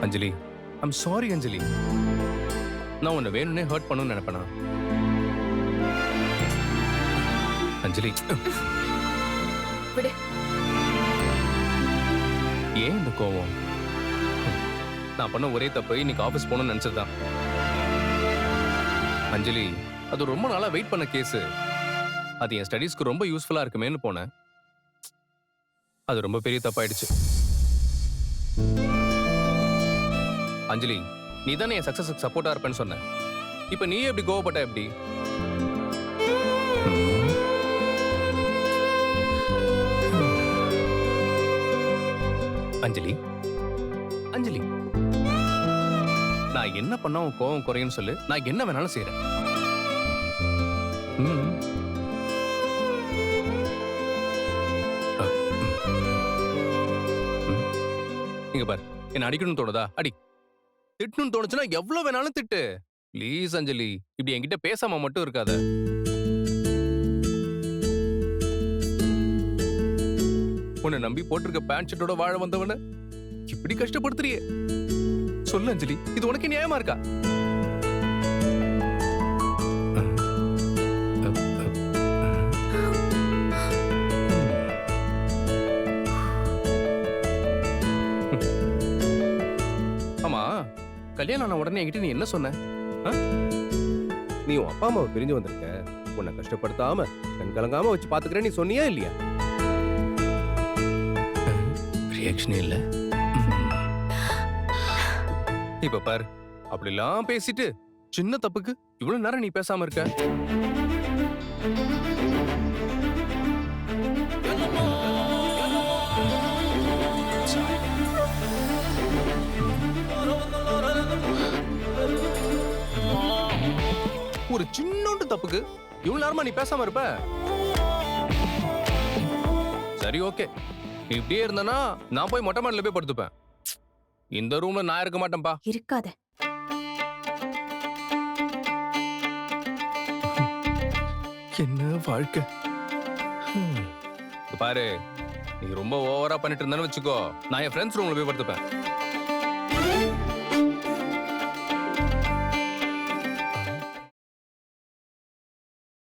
Anjali. I'm sorry அஞ்சலி. நான் உன்னை வேணும்னே ஹர்ட் பண்ணணும்னு நினைப்பேனா? அஞ்சலி. விடு. ஏன் இந்த கோவம்? நான் பண்ண ஒரே தப்பு இன்னைக்கு ஆபீஸ் போகணும்னு நினைச்சதுதான் அஞ்சலி அது ரொம்ப நாளா வெயிட் பண்ண கேஸ் அது என் ஸ்டடீஸ்க்கு ரொம்ப யூஸ்ஃபுல்லா இருக்குமேன்னு போனேன். அது ரொம்ப பெரிய தப்பாயிடுச்சு. அஞ்சலி நீ தானே என் சக்சஸுக்கு சப்போர்ட்டா இருப்பேன்னு சொன்ன. இப்ப நீ எப்படி கோவப்பட்ட எப்படி? அஞ்சலி அஞ்சலி. நான் என்ன பண்ணா உன் கோவம் குறையும் சொல்லு. நான் என்ன வேணாலும் செய்யறேன் ம். இங்க பாரு. என்ன அடிக்கணும்னு தோணுதா? அடி. திட்டணும்னு தோணுச்சுன்னா எவ்வளவு வேணாலும் திட்டு. ப்ளீஸ் அஞ்சலி இப்படி என்கிட்ட பேசாம மட்டும் இருக்காத. உன்னை நம்பி போட்டிருக்க பேண்ட் ஷர்ட்டோட வாழ வந்தவன இப்படி கஷ்டப்படுத்துறியே. சொல்லு அஞ்சலி இது உனக்கு நியாயமா இருக்கா? கல்யாணம் ஆன உடனே என்கிட்ட நீ என்ன சொன்ன? நீ உன் அப்பா அம்மாவை பிரிஞ்சு வந்திருக்க. உன்னை கஷ்டப்படுத்தாம கண் கலங்காம வச்சு பாத்துக்கிறேன் நீ சொன்னியா இல்லையா? ரியாக்ஷனே இல்ல. இப்ப பாரு அப்படிலாம் பேசிட்டு சின்ன தப்புக்கு இவ்வளவு நேரம் நீ பேசாம இருக்க. ஒரு சின்னோண்டு தப்புக்கு. இவ்வளவு நேரமா நீ பேசாம இருப்ப? சரி ஓகே. நீ இப்படியே இருந்தனா நான் போய் மொட்டை மாடில போய் படுத்துப்பேன். இந்த ரூம்ல நான் இருக்க மாட்டேன்பா இருக்காத. என்ன வாழ்க்கை? ஹம். இங்க பாரு. நீ ரொம்ப ஓவரா பண்ணிட்டு இருந்தேன்னு வச்சுக்கோ. நான் என் ஃப்ரெண்ட்ஸ் ரூம்ல போய் படுத்துப்பேன்.